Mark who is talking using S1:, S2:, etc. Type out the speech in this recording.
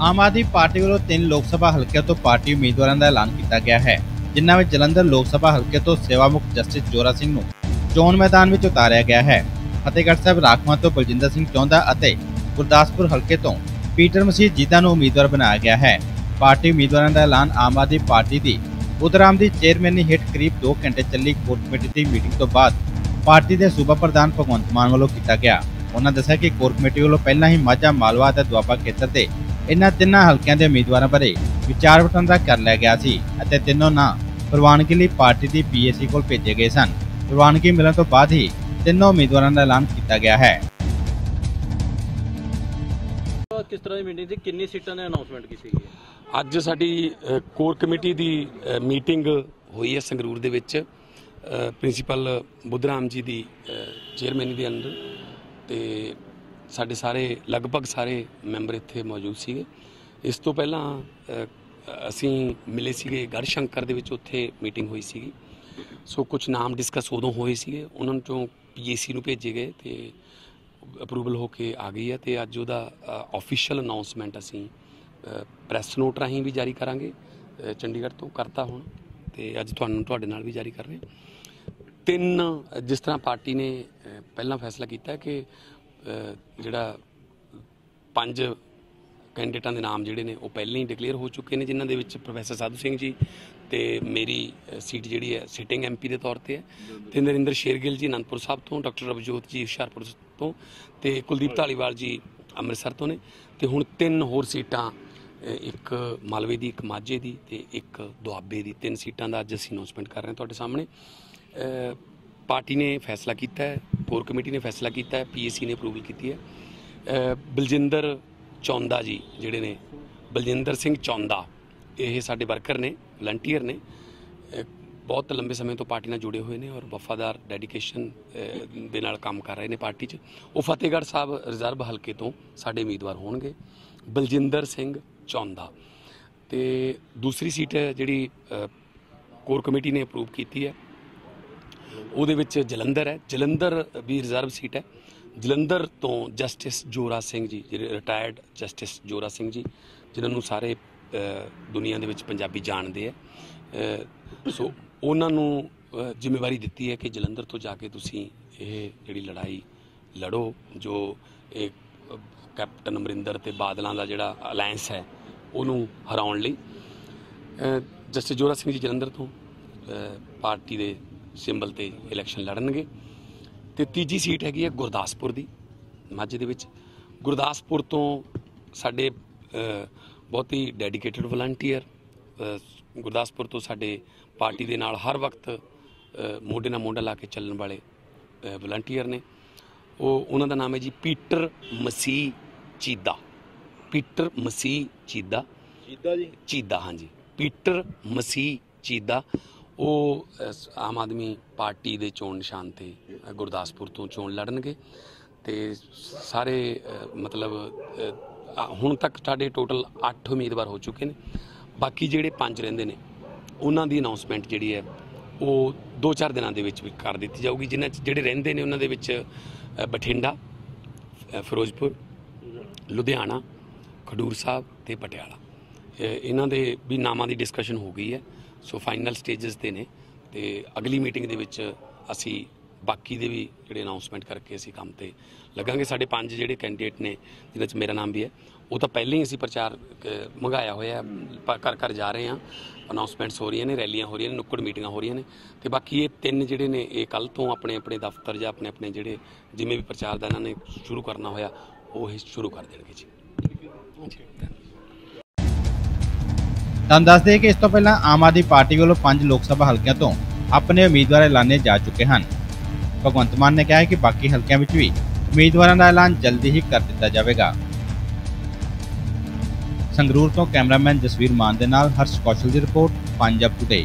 S1: ਆਮ Aadmi party ਵੱਲੋਂ ਤਿੰਨ ਲੋਕ ਸਭਾ ਹਲਕਿਆਂ ਤੋਂ ਪਾਰਟੀ ਉਮੀਦਵਾਰਾਂ ਦਾ ਐਲਾਨ ਕੀਤਾ ਗਿਆ ਹੈ, ਜਿਨ੍ਹਾਂ ਵਿੱਚ ਜਲੰਧਰ ਲੋਕ ਸਭਾ ਹਲਕੇ ਤੋਂ ਸੇਵਾ ਮੁਕਤ ਜਸਟਿਸ ਜੋਰਾ ਸਿੰਘ ਨੂੰ ਚੋਣ ਮੈਦਾਨ ਵਿੱਚ ਉਤਾਰਿਆ ਗਿਆ ਹੈ। ਫਤਿਹਗੜ੍ਹ ਸਾਹਿਬ ਰਾਖਵਾਂ ਤੋਂ ਬਲਜਿੰਦਰ ਸਿੰਘ ਚੌਂਦਾ ਅਤੇ ਗੁਰਦਾਸਪੁਰ ਹਲਕੇ ਤੋਂ ਪੀਟਰ ਮਸੀਹ ਜੀਤਾ ਨੂੰ ਉਮੀਦਵਾਰ ਬਣਾਇਆ ਗਿਆ ਹੈ। ਪਾਰਟੀ ਉਮੀਦਵਾਰਾਂ ਦਾ ਐਲਾਨ ਆਮ ਆਦਮੀ ਪਾਰਟੀ ਦੀ ਉਦਰਾਮ ਦੀ ਚੇਅਰਮੈਨੀ ਹੇਠ ਕਰੀਬ 2 ਘੰਟੇ ਚੱਲੀ ਕੋਰ ਕਮੇਟੀ ਦੀ ਮੀਟਿੰਗ ਤੋਂ ਬਾਅਦ ਪਾਰਟੀ ਦੇ ਸੂਬਾ ਪ੍ਰਧਾਨ ਭਗਵੰਤ ਮਾਨ ਵੱਲੋਂ ਕੀਤਾ ਗਿਆ। ਉਹਨਾਂ ਦੱਸਿਆ ਕਿ ਕੋਰ ਕਮੇਟੀ ਵੱਲੋਂ ਪਹਿਲਾਂ ਹੀ ਮਾਝਾ ਮਾਲਵਾ ਅਤੇ ਦੁਆਬਾ ਖੇਤਰ ਦੇ ਇਨ੍ਹਾਂ ਤਿੰਨਾਂ ਹਲਕਿਆਂ ਦੇ ਉਮੀਦਵਾਰਾਂ ਬਾਰੇ ਵਿਚਾਰ ਵਟਾਂਦਰਾ ਕਰ ਲਿਆ ਗਿਆ ਸੀ ਅਤੇ ਤਿੰਨੋਂ ਨਾਂ ਪ੍ਰਵਾਨਗੀ ਲਈ ਪਾਰਟੀ ਦੀ ਪੀਏਸੀ ਕੋਲ ਭੇਜੇ ਗਏ ਸਨ। ਪ੍ਰਵਾਨਗੀ ਮਿਲਣ ਤੋਂ ਬਾਅਦ ਹੀ ਤਿੰਨੋਂ ਉਮੀਦਵਾਰਾਂ ਦਾ ਐਲਾਨ ਕੀਤਾ ਗਿਆ ਹੈ।
S2: ਤਾਂ ਕਿਸ ਤਰ੍ਹਾਂ ਦੀ ਮੀਟਿੰਗ ਸੀ? ਕਿੰਨੀ ਸੀਟਾਂ ਨੇ ਅਨਾਉਂਸਮੈਂਟ ਕੀਤੀ ਗਈ? ਹੈ
S3: ਅੱਜ ਸਾਡੀ ਕੋਰ ਕਮੇਟੀ ਦੀ ਮੀਟਿੰਗ ਹੋਈ ਹੈ ਸੰਗਰੂਰ ਦੇ ਵਿੱਚ। ਪ੍ਰਿੰਸੀਪਲ ਬੁੱਧਰਾਮ ਜੀ ਦੀ ਚੇਅਰਮੈਨੀ ਦੇ ਅੰਦਰ ਤੇ ਸਾਡੇ ਸਾਰੇ, ਲਗਭਗ ਸਾਰੇ ਮੈਂਬਰ ਇੱਥੇ ਮੌਜੂਦ ਸੀਗੇ। ਇਸ ਤੋਂ ਪਹਿਲਾਂ ਅਸੀਂ ਮਿਲੇ ਸੀਗੇ ਗੜ ਸ਼ੰਕਰ ਦੇ ਵਿੱਚ, ਉੱਥੇ ਮੀਟਿੰਗ ਹੋਈ ਸੀਗੀ। ਸੋ ਕੁਝ ਨਾਮ ਡਿਸਕਸ ਉਦੋਂ ਹੋਏ ਸੀਗੇ। ਉਹਨਾਂ ਨੂੰ ਚੋਂ ਪੀਏਸੀ ਨੂੰ ਭੇਜੇ ਗਏ ਤੇ ਅਪਰੂਵਲ ਹੋ ਕੇ ਆ ਗਈ ਹੈ ਤੇ ਅੱਜ ਉਹਦਾ ਆਫੀਸ਼ੀਅਲ ਅਨਾਉਂਸਮੈਂਟ ਅਸੀਂ ਪ੍ਰੈਸ ਨੋਟ ਰਾਹੀਂ ਵੀ ਜਾਰੀ ਕਰਾਂਗੇ। ਚੰਡੀਗੜ੍ਹ ਤੋਂ ਕਰਤਾ ਹੁਣ ਤੇ ਅੱਜ ਤੁਹਾਨੂੰ ਤੁਹਾਡੇ ਨਾਲ ਵੀ ਜਾਰੀ ਕਰ ਰਹੇ ਹਾਂ। ਤਿੰਨ, ਜਿਸ ਤਰ੍ਹਾਂ ਪਾਰਟੀ ਨੇ ਪਹਿਲਾਂ ਫੈਸਲਾ ਕੀਤਾ ਕਿ ਜਿਹੜਾ ਪੰਜ ਕੈਂਡੀਡੇਟਾਂ ਦੇ ਨਾਮ ਜਿਹੜੇ ਨੇ, ਉਹ ਪਹਿਲਾਂ ਹੀ ਡਿਕਲੇਅਰ ਹੋ ਚੁੱਕੇ ਨੇ, ਜਿਨ੍ਹਾਂ ਦੇ ਵਿੱਚ ਪ੍ਰੋਫੈਸਰ ਸਾਧੂ ਸਿੰਘ ਜੀ ਤੇ ਮੇਰੀ ਸੀਟ ਜਿਹੜੀ ਹੈ ਸਿਟਿੰਗ ਐਮਪੀ ਦੇ ਤੌਰ ਤੇ ਹੈ ਤੇ ਨਰਿੰਦਰ ਸ਼ੇਰਗਿੱਲ ਜੀ ਅਨੰਦਪੁਰ ਸਾਹਿਬ ਤੋਂ, ਡਾਕਟਰ ਰਵਜੋਤ ਜੀ ਹੁਸ਼ਿਆਰਪੁਰ ਤੋਂ ਤੇ ਕੁਲਦੀਪ ਢਾਲੀਵਾਲ ਜੀ ਅੰਮ੍ਰਿਤਸਰ ਤੋਂ ਨੇ ਤੇ ਹੁਣ ਤਿੰਨ ਹੋਰ ਸੀਟਾਂ ਇੱਕ ਮਾਲਵੇ ਦੀ, ਇੱਕ ਮਾਝੇ ਦੀ ਤੇ ਇੱਕ ਦੁਆਬੇ ਦੀ। ਤਿੰਨ ਸੀਟਾਂ ਦਾ ਅੱਜ ਅਸੀਂ ਅਨਾਉਂਸਮੈਂਟ ਕਰ ਰਹੇ ਹਾਂ ਤੁਹਾਡੇ ਸਾਹਮਣੇ। ਪਾਰਟੀ ਨੇ ਫੈਸਲਾ ਕੀਤਾ ਹੈ ਕੋਰ ਕਮੇਟੀ ਨੇ ਫੈਸਲਾ ਕੀਤਾ ਹੈ ਪੀਏਸੀ ਨੇ ਅਪਰੂਵਲ ਕੀਤੀ ਹੈ। ਬਲਜਿੰਦਰ ਚੌਂਦਾ ਜੀ ਜਿਹੜੇ ਨੇ, ਬਲਜਿੰਦਰ ਸਿੰਘ ਚੌਂਦਾ, ਇਹ ਸਾਡੇ ਵਰਕਰ ਨੇ ਵਲੰਟੀਅਰ ਨੇ। ਬਹੁਤ ਲੰਬੇ ਸਮੇਂ ਤੋਂ ਪਾਰਟੀ ਨਾਲ ਜੁੜੇ ਹੋਏ ਨੇ ਔਰ ਵਫਾਦਾਰ ਡੈਡੀਕੇਸ਼ਨ ਦੇ ਨਾਲ ਕੰਮ ਕਰ ਰਹੇ ਨੇ ਪਾਰਟੀ 'ਚ। ਉਹ ਫਤਿਹਗੜ੍ਹ ਸਾਹਿਬ ਰਿਜ਼ਰਵ ਹਲਕੇ ਤੋਂ ਸਾਡੇ ਉਮੀਦਵਾਰ ਹੋਣਗੇ, ਬਲਜਿੰਦਰ ਸਿੰਘ ਚੌਂਦਾ। ਤੇ ਦੂਸਰੀ ਸੀਟ ਜਿਹੜੀ ਕੋਰ ਕਮੇਟੀ ਨੇ ਅਪਰੂਵ ਕੀਤੀ ਹੈ। ਉਹਦੇ ਵਿੱਚ ਜਲੰਧਰ ਹੈ। ਜਲੰਧਰ ਵੀ ਰਿਜ਼ਰਵ ਸੀਟ ਹੈ। ਜਲੰਧਰ ਤੋਂ ਜਸਟਿਸ ਜੋਰਾ ਸਿੰਘ ਜੀ, ਜਿਹੜੇ ਰਿਟਾਇਰਡ ਜਸਟਿਸ ਜੋਰਾ ਸਿੰਘ ਜੀ, ਜਿਨ੍ਹਾਂ ਨੂੰ ਸਾਰੇ ਦੁਨੀਆ ਦੇ ਵਿੱਚ ਪੰਜਾਬੀ ਜਾਣਦੇ ਆ ਸੋ ਉਹਨਾਂ ਨੂੰ ਜ਼ਿੰਮੇਵਾਰੀ ਦਿੱਤੀ ਹੈ ਕਿ ਜਲੰਧਰ ਤੋਂ ਜਾ ਕੇ ਤੁਸੀਂ ਇਹ ਜਿਹੜੀ ਲੜਾਈ ਲੜੋ, ਜੋ ਇਹ ਕੈਪਟਨ ਅਮਰਿੰਦਰ ਤੇ ਬਾਦਲਾਂ ਦਾ ਜਿਹੜਾ ਅਲਾਈਅੰਸ ਹੈ, ਉਹਨੂੰ ਹਰਾਉਣ ਲਈ। ਜਸਟਿਸ ਜੋਰਾ ਸਿੰਘ ਜੀ ਜਲੰਧਰ ਤੋਂ ਪਾਰਟੀ ਦੇ ਸਿੰਬਲ ਤੇ ਇਲੈਕਸ਼ਨ ਲੜਨਗੇ। ਤੇ ਤੀਜੀ ਸੀਟ ਹੈਗੀ ਹੈ ਗੁਰਦਾਸਪੁਰ ਦੀ। ਮਾਝੇ ਦੇ ਵਿੱਚ ਗੁਰਦਾਸਪੁਰ ਤੋਂ ਸਾਡੇ ਬਹੁਤ ਹੀ ਡੈਡੀਕੇਟਿਡ ਵਲੰਟੀਅਰ ਗੁਰਦਾਸਪੁਰ ਤੋਂ ਸਾਡੇ ਪਾਰਟੀ ਦੇ ਨਾਲ ਹਰ ਵਕਤ ਮੋਢੇ ਨਾਲ ਮੋਢਾ ਲਾ ਕੇ ਚੱਲਣ ਵਾਲੇ ਵਲੰਟੀਅਰ ਨੇ। ਉਹ ਉਹਨਾਂ ਦਾ ਨਾਮ ਹੈ ਜੀ ਪੀਟਰ ਮਸੀਹ ਚੀਦਾ। ਪੀਟਰ ਮਸੀਹ ਚੀਦਾ।
S2: ਜੀਦਾ ਜੀ।
S3: ਚੀਦਾ ਹਾਂਜੀ। ਪੀਟਰ ਮਸੀਹ ਚੀਦਾ। ਉਹ ਆਮ ਆਦਮੀ ਪਾਰਟੀ ਦੇ ਚੋਣ ਨਿਸ਼ਾਨ ਤੇ ਗੁਰਦਾਸਪੁਰ ਤੋਂ ਚੋਣ ਲੜਨਗੇ। ਤੇ ਸਾਰੇ ਮਤਲਬ ਹੁਣ ਤੱਕ ਸਾਡੇ ਟੋਟਲ 8 ਉਮੀਦਵਾਰ ਹੋ ਚੁੱਕੇ ਨੇ। ਬਾਕੀ ਜਿਹੜੇ ਪੰਜ ਰਹਿੰਦੇ ਨੇ, ਉਹਨਾਂ ਦੀ ਅਨਾਉਂਸਮੈਂਟ ਜਿਹੜੀ ਹੈ, ਉਹ 2-4 ਦਿਨਾਂ ਦੇ ਵਿੱਚ ਵੀ ਕਰ ਦਿੱਤੀ ਜਾਊਗੀ। ਜਿਨ੍ਹਾਂ 'ਚ, ਜਿਹੜੇ ਰਹਿੰਦੇ ਨੇ, ਉਹਨਾਂ ਦੇ ਵਿੱਚ ਬਠਿੰਡਾ ਫਿਰੋਜ਼ਪੁਰ, ਲੁਧਿਆਣਾ, ਖਡੂਰ ਸਾਹਿਬ ਤੇ ਪਟਿਆਲਾ। ਇਹਨਾਂ ਦੇ ਵੀ ਨਾਮਾਂ ਦੀ ਡਿਸਕਸ਼ਨ ਹੋ ਗਈ ਹੈ। ਸੋ ਫਾਈਨਲ ਸਟੇजेस ਤੇ ਨੇ ਤੇ ਅਗਲੀ ਮੀਟਿੰਗ ਦੇ ਵਿੱਚ ਅਸੀਂ ਬਾਕੀ ਦੇ ਵੀ ਜਿਹੜੇ ਅਨਾਉਂਸਮੈਂਟ ਕਰਕੇ ਅਸੀਂ ਕੰਮ ਤੇ ਲੱਗਾਂਗੇ। ਸਾਡੇ ਪੰਜ ਜਿਹੜੇ ਕੈਂਡੀਡੇਟ ਨੇ ਜਿਨ੍ਹਾਂ 'ਚ ਮੇਰਾ ਨਾਮ ਵੀ ਹੈ ਉਹ ਤਾਂ ਪਹਿਲਾਂ ਹੀ ਅਸੀਂ ਪ੍ਰਚਾਰ ਮੰਗਾਇਆ ਹੋਇਆ ਘਰ ਘਰ ਜਾ ਰਹੇ ਹਾਂ। ਅਨਾਉਂਸਮੈਂਟਸ ਹੋ ਰਹੀਆਂ ਨੇ ਰੈਲੀਆਂ ਹੋ ਰਹੀਆਂ ਨੇ ਨੁੱਕੜ ਮੀਟਿੰਗਾਂ ਹੋ ਰਹੀਆਂ ਨੇ। ਤੇ ਬਾਕੀ ਇਹ ਤਿੰਨ ਜਿਹੜੇ ਨੇ ਇਹ ਕੱਲ ਤੋਂ ਆਪਣੇ ਆਪਣੇ ਦਫ਼ਤਰ ਜਾਂ ਆਪਣੇ ਆਪਣੇ ਜਿਹੜੇ ਜਿਵੇਂ ਵੀ ਪ੍ਰਚਾਰ ਦਾ ਇਹਨਾਂ ਨੇ ਸ਼ੁਰੂ ਕਰਨਾ ਹੋਇਆ ਉਹ ਇਹ ਸ਼ੁਰੂ ਕਰ ਦੇਣਗੇ ਜੀ।
S1: ਤੁਹਾਨੂੰ ਦੱਸ ਦਈਏ ਕਿ ਇਸ ਤੋਂ ਪਹਿਲਾਂ ਆਮ ਆਦਮੀ ਪਾਰਟੀ ਵੱਲੋਂ ਪੰਜ ਲੋਕ ਸਭਾ ਹਲਕਿਆਂ ਤੋਂ ਆਪਣੇ ਉਮੀਦਵਾਰ ਐਲਾਨੇ ਜਾ ਚੁੱਕੇ ਹਨ। ਭਗਵੰਤ ਮਾਨ ਨੇ ਕਿਹਾ ਹੈ ਕਿ ਬਾਕੀ ਹਲਕਿਆਂ ਵਿੱਚ ਵੀ ਉਮੀਦਵਾਰਾਂ ਦਾ ਐਲਾਨ ਜਲਦੀ ਹੀ ਕਰ ਦਿੱਤਾ ਜਾਵੇਗਾ। ਸੰਗਰੂਰ ਤੋਂ ਕੈਮਰਾਮੈਨ ਜਸਵੀਰ ਮਾਨ ਦੇ ਨਾਲ ਹਰਸ਼ ਕੌਸ਼ਲ ਦੀ ਰਿਪੋਰਟ, ਪੰਜਾਬ ਟੁਡੇ